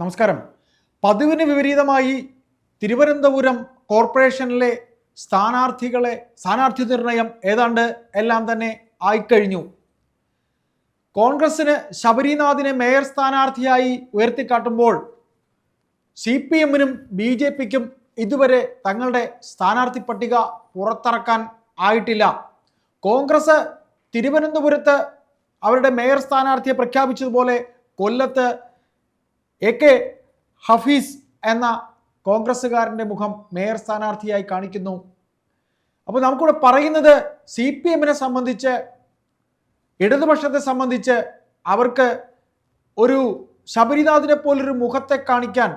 നമസ്കാരം. പതിവിന് വിപരീതമായി തിരുവനന്തപുരം കോർപ്പറേഷനിലെ സ്ഥാനാർത്ഥികളെ സ്ഥാനാർത്ഥി നിർണയം ഏതാണ്ട് എല്ലാം തന്നെ ആയിക്കഴിഞ്ഞു. കോൺഗ്രസിന് ശബരിനാഥിനെ മേയർ സ്ഥാനാർത്ഥിയായി ഉയർത്തിക്കാട്ടുമ്പോൾ സി പി എമ്മിനും ബി ജെ പിക്കും ഇതുവരെ തങ്ങളുടെ സ്ഥാനാർത്ഥി പട്ടിക പുറത്തിറക്കാൻ ആയിട്ടില്ല. കോൺഗ്രസ് തിരുവനന്തപുരത്ത് അവരുടെ മേയർ സ്ഥാനാർത്ഥിയെ പ്രഖ്യാപിച്ചതുപോലെ കൊല്ലത്ത് എ കെ ഹഫീസ് എന്ന കോൺഗ്രസ്സുകാരന്റെ മുഖം മേയർ സ്ഥാനാർത്ഥിയായി കാണിക്കുന്നു. അപ്പോൾ നമുക്കിവിടെ പറയുന്നത് സി പി എമ്മിനെ സംബന്ധിച്ച് ഇടതുപക്ഷത്തെ സംബന്ധിച്ച് അവർക്ക് ഒരു ശബരിനാഥിനെ പോലൊരു മുഖത്തെ കാണിക്കാൻ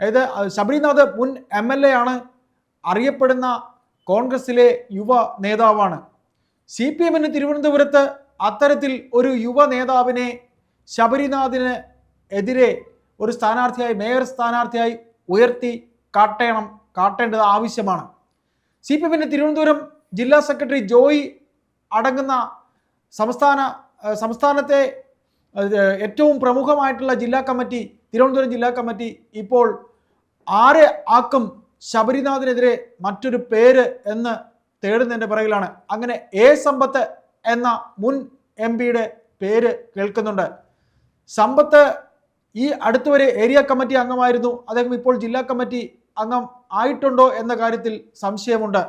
അതായത് ശബരിനാഥ് മുൻ എം എൽ എ ആണ് അറിയപ്പെടുന്ന കോൺഗ്രസിലെ യുവ നേതാവാണ്. സി പി എമ്മിന് തിരുവനന്തപുരത്ത് അത്തരത്തിൽ ഒരു യുവ നേതാവിനെ ശബരിനാഥിന് എതിരെ ഒരു സ്ഥാനാർത്ഥിയായി മേയർ സ്ഥാനാർത്ഥിയായി ഉയർത്തി കാട്ടണം കാട്ടേണ്ടത് ആവശ്യമാണ്. സി പി എമ്മിന്റെ തിരുവനന്തപുരം ജില്ലാ സെക്രട്ടറി ജോയി അടങ്ങുന്ന സംസ്ഥാന സംസ്ഥാനത്തെ ഏറ്റവും പ്രമുഖമായിട്ടുള്ള ജില്ലാ കമ്മിറ്റി തിരുവനന്തപുരം ജില്ലാ കമ്മിറ്റി ഇപ്പോൾ ആരെ ആക്കും? ശബരിനാഥിനെതിരെ മറ്റൊരു പേര് എന്ന് തേടുന്നതിന്റെ പിറകിലാണ്. അങ്ങനെ എ സമ്പത്ത് എന്ന മുൻ എം പിയുടെ പേര് കേൾക്കുന്നുണ്ട്. സമ്പത്ത് ഈ അടുത്തുവരെ ഏരിയ കമ്മിറ്റി അംഗമായിരുന്നു. അദ്ദേഹം ഇപ്പോൾ ജില്ലാ കമ്മിറ്റി അംഗം ആയിട്ടുണ്ടോ എന്ന കാര്യത്തിൽ സംശയമുണ്ട്.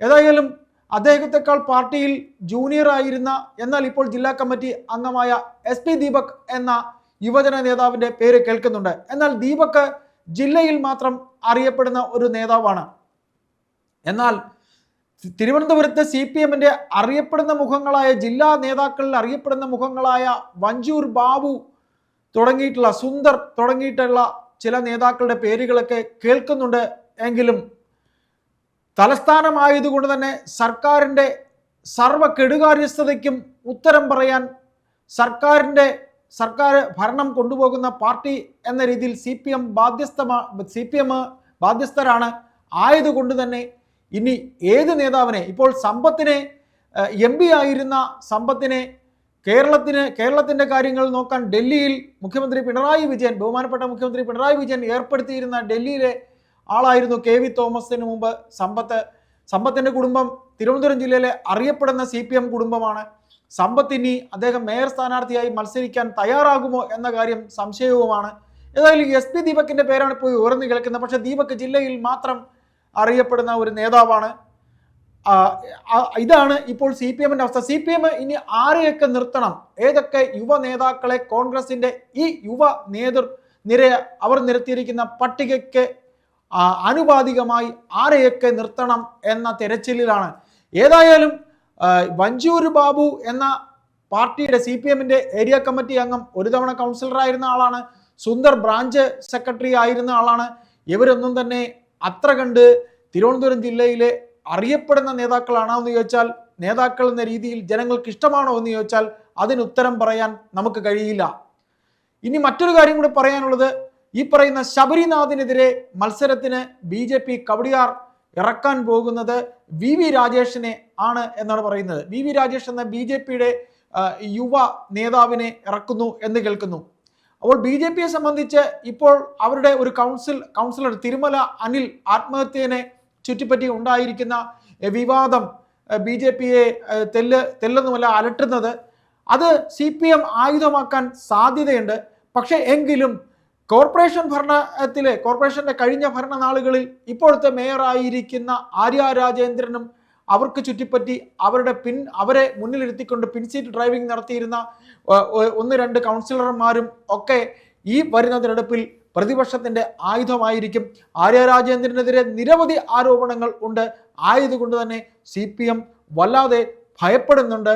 ഏതായാലും അദ്ദേഹത്തെക്കാൾ പാർട്ടിയിൽ ജൂനിയർ ആയിരുന്ന എന്നാൽ ഇപ്പോൾ ജില്ലാ കമ്മിറ്റി അംഗമായ എസ് പി ദീപക് എന്ന യുവജന നേതാവിന്റെ പേര് കേൾക്കുന്നുണ്ട്. എന്നാൽ ദീപക് ജില്ലയിൽ മാത്രം അറിയപ്പെടുന്ന ഒരു നേതാവാണ്. എന്നാൽ തിരുവനന്തപുരത്ത് സി പി എമ്മിന്റെ അറിയപ്പെടുന്ന മുഖങ്ങളായ ജില്ലാ നേതാക്കളിൽ അറിയപ്പെടുന്ന മുഖങ്ങളായ വഞ്ചൂർ ബാബു തുടങ്ങിയിട്ടുള്ള സുന്ദർ തുടങ്ങിയിട്ടുള്ള ചില നേതാക്കളുടെ പേരുകളൊക്കെ കേൾക്കുന്നുണ്ട് എങ്കിലും തലസ്ഥാനമായതുകൊണ്ട് തന്നെ സർക്കാരിന്റെ സർവ കെടുകാര്യസ്ഥതയ്ക്കും ഉത്തരം പറയാൻ സർക്കാരിന്റെ സർക്കാർ ഭരണം കൊണ്ടുപോകുന്ന പാർട്ടി എന്ന രീതിയിൽ സി പി എം ബാധ്യസ്ഥമാ സി പി എം ബാധ്യസ്ഥരാണ് ആയതുകൊണ്ട് തന്നെ ഇനി ഏത് നേതാവിനെ ഇപ്പോൾ സമ്പത്തിനെ എം പി ആയിരുന്ന സമ്പത്തിനെ കേരളത്തിന് കേരളത്തിന്റെ കാര്യങ്ങൾ നോക്കാൻ ഡൽഹിയിൽ മുഖ്യമന്ത്രി പിണറായി വിജയൻ ബഹുമാനപ്പെട്ട മുഖ്യമന്ത്രി പിണറായി വിജയൻ ഏർപ്പെടുത്തിയിരുന്ന ഡൽഹിയിലെ ആളായിരുന്നു കെ വി തോമസിന് മുമ്പ് സമ്പത്ത്. സമ്പത്തിന്റെ കുടുംബം തിരുവനന്തപുരം ജില്ലയിലെ അറിയപ്പെടുന്ന സി പി എം കുടുംബമാണ്. സമ്പത്ത് ഇനി അദ്ദേഹം മേയർ സ്ഥാനാർത്ഥിയായി മത്സരിക്കാൻ തയ്യാറാകുമോ എന്ന കാര്യം സംശയവുമാണ്. ഏതായാലും എസ് പി ദീപക്കിന്റെ പേരാണ് ഇപ്പോൾ ഉയർന്നു കേൾക്കുന്നത്. പക്ഷേ ദീപക് ജില്ലയിൽ മാത്രം അറിയപ്പെടുന്ന ഒരു നേതാവാണ് ഇതാണ് ഇപ്പോൾ സി പി എമ്മിന്റെ അവസ്ഥ. സി പി എം ഇനി ആരെയൊക്കെ നിർത്തണം? ഏതൊക്കെ യുവ നേതാക്കളെ കോൺഗ്രസിന്റെ ഈ യുവ നേതൃ നിര അവർ നിരത്തിയിരിക്കുന്ന പട്ടികയ്ക്ക് ആനുപാതികമായി ആരെയൊക്കെ നിർത്തണം എന്ന തിരച്ചിലിലാണ്. ഏതായാലും വഞ്ചൂർ ബാബു എന്ന പാർട്ടിയുടെ സി പി എമ്മിന്റെ ഏരിയ കമ്മിറ്റി അംഗം ഒരു തവണ കൗൺസിലറായിരുന്ന ആളാണ്. സുന്ദർ ബ്രാഞ്ച് സെക്രട്ടറി ആയിരുന്ന ആളാണ്. ഇവരൊന്നും തന്നെ അത്ര കണ്ട് തിരുവനന്തപുരം ജില്ലയിലെ അറിയപ്പെടുന്ന നേതാക്കളാണോ എന്ന് ചോദിച്ചാൽ നേതാക്കൾ എന്ന രീതിയിൽ ജനങ്ങൾക്ക് ഇഷ്ടമാണോ എന്ന് ചോദിച്ചാൽ അതിന് ഉത്തരം പറയാൻ നമുക്ക് കഴിയില്ല. ഇനി മറ്റൊരു കാര്യം കൂടി പറയാനുള്ളത് ഈ പറയുന്ന ശബരിനാഥിനെതിരെ മത്സരത്തിന് ബി ജെ പി കവടിയാർ ഇറക്കാൻ പോകുന്നത് വി വി രാജേഷിനെ ആണ് എന്നാണ് പറയുന്നത്. വി വി രാജേഷ് എന്ന ബി ജെ പിയുടെ യുവ നേതാവിനെ ഇറക്കുന്നു എന്ന് കേൾക്കുന്നു. അപ്പോൾ ബി ജെ പിയെ സംബന്ധിച്ച് ഇപ്പോൾ അവരുടെ ഒരു കൗൺസിൽ കൗൺസിലർ തിരുമല അനിൽ ആത്മഹത്യനെ ചുറ്റിപ്പറ്റി ഉണ്ടായിരിക്കുന്ന വിവാദം ബി ജെ പിയെ തെല്ല് തെല്ലെന്നുമല്ല അലട്ടുന്നത് അത് സി പി എം ആയുധമാക്കാൻ സാധ്യതയുണ്ട്. പക്ഷേ എങ്കിലും കോർപ്പറേഷൻ ഭരണത്തിലെ കോർപ്പറേഷന്റെ കഴിഞ്ഞ ഭരണനാളുകളിൽ ഇപ്പോഴത്തെ മേയറായിരിക്കുന്ന ആര്യ രാജേന്ദ്രനും അവർക്ക് ചുറ്റിപ്പറ്റി അവരുടെ പിൻ അവരെ മുന്നിലിരുത്തിക്കൊണ്ട് പിൻസീറ്റ് ഡ്രൈവിംഗ് നടത്തിയിരുന്ന ഒന്ന് രണ്ട് കൗൺസിലർമാരും ഒക്കെ ഈ വരുന്ന തിരഞ്ഞെടുപ്പിൽ പ്രതിപക്ഷത്തിന്റെ ആയുധമായിരിക്കും. ആര്യ രാജേന്ദ്രനെതിരെ നിരവധി ആരോപണങ്ങൾ ഉണ്ട്. ആയതുകൊണ്ട് തന്നെ സി പി എം വല്ലാതെ ഭയപ്പെടുന്നുണ്ട്.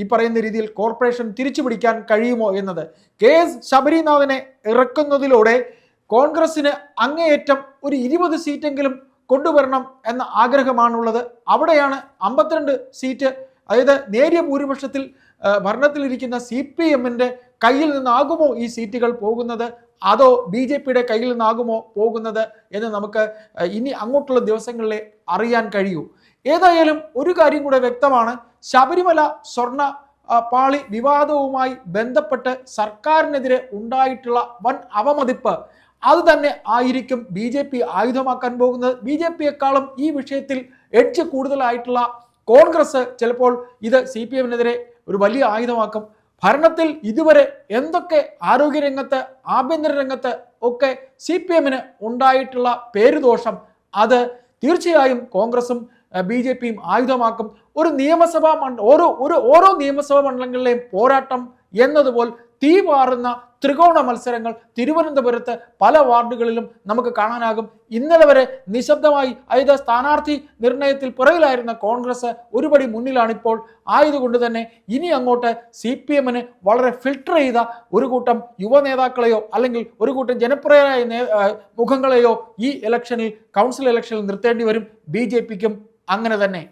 ഈ പറയുന്ന രീതിയിൽ കോർപ്പറേഷൻ തിരിച്ചു പിടിക്കാൻ കഴിയുമോ എന്നത്. കെ എസ് ശബരിനാഥനെ ഇറക്കുന്നതിലൂടെ കോൺഗ്രസിന് അങ്ങേയറ്റം ഒരു ഇരുപത് സീറ്റെങ്കിലും കൊണ്ടുവരണം എന്ന ആഗ്രഹമാണുള്ളത്. അവിടെയാണ് അമ്പത്തിരണ്ട് സീറ്റ്. അതായത് നേരിയ ഭൂരിപക്ഷത്തിൽ ഭരണത്തിലിരിക്കുന്ന സി പി എമ്മിന്റെ കയ്യിൽ നിന്നാകുമോ ഈ സീറ്റുകൾ പോകുന്നത്? അതോ ബി ജെ പിയുടെ കയ്യിൽ നിന്നാകുമോ പോകുന്നത് എന്ന് നമുക്ക് ഇനി അങ്ങോട്ടുള്ള ദിവസങ്ങളിലെ അറിയാൻ കഴിയൂ. ഏതായാലും ഒരു കാര്യം കൂടെ വ്യക്തമാണ്. ശബരിമല സ്വർണ പാളി വിവാദവുമായി ബന്ധപ്പെട്ട് സർക്കാരിനെതിരെ ഉണ്ടായിട്ടുള്ള വൻ അവമതിപ്പ് അത് തന്നെ ആയിരിക്കും ബി ജെ പി ആയുധമാക്കാൻ പോകുന്നത്. ബി ജെ പിയെക്കാളും ഈ വിഷയത്തിൽ എഡ്ജ് കൂടുതലായിട്ടുള്ള കോൺഗ്രസ് ചിലപ്പോൾ ഇത് സി പി എമ്മിനെതിരെ ഒരു വലിയ ആയുധമാക്കും. ഭരണത്തിൽ ഇതുവരെ എന്തൊക്കെ ആരോഗ്യരംഗത്ത് ആഭ്യന്തര രംഗത്ത് ഒക്കെ സി പി എമ്മിന് ഉണ്ടായിട്ടുള്ള പേരുദോഷം അത് തീർച്ചയായും കോൺഗ്രസും ബി ജെ പിയും ആയുധമാക്കും. ഒരു നിയമസഭാ മണ്ഡ ഓരോ ഒരു ഓരോ നിയമസഭാ മണ്ഡലങ്ങളിലെയും പോരാട്ടം എന്നതുപോൽ തീ പാറുന്ന ത്രികോണ മത്സരങ്ങൾ തിരുവനന്തപുരത്ത് പല വാർഡുകളിലും നമുക്ക് കാണാനാകും. ഇന്നലെ വരെ നിശബ്ദമായി അതായത് സ്ഥാനാർത്ഥി നിർണയത്തിൽ പുറകിലായിരുന്ന കോൺഗ്രസ് ഒരുപടി മുന്നിലാണിപ്പോൾ. ആയതുകൊണ്ട് തന്നെ ഇനി അങ്ങോട്ട് സി പി എമ്മിന് വളരെ ഫിൽട്ടർ ചെയ്ത ഒരു കൂട്ടം യുവ നേതാക്കളെയോ അല്ലെങ്കിൽ ഒരു കൂട്ടം ജനപ്രിയരായ മുഖങ്ങളെയോ ഈ ഇലക്ഷനിൽ കൗൺസിൽ ഇലക്ഷനിൽ നിർത്തേണ്ടി വരും. ബി അങ്ങനെ തന്നെ.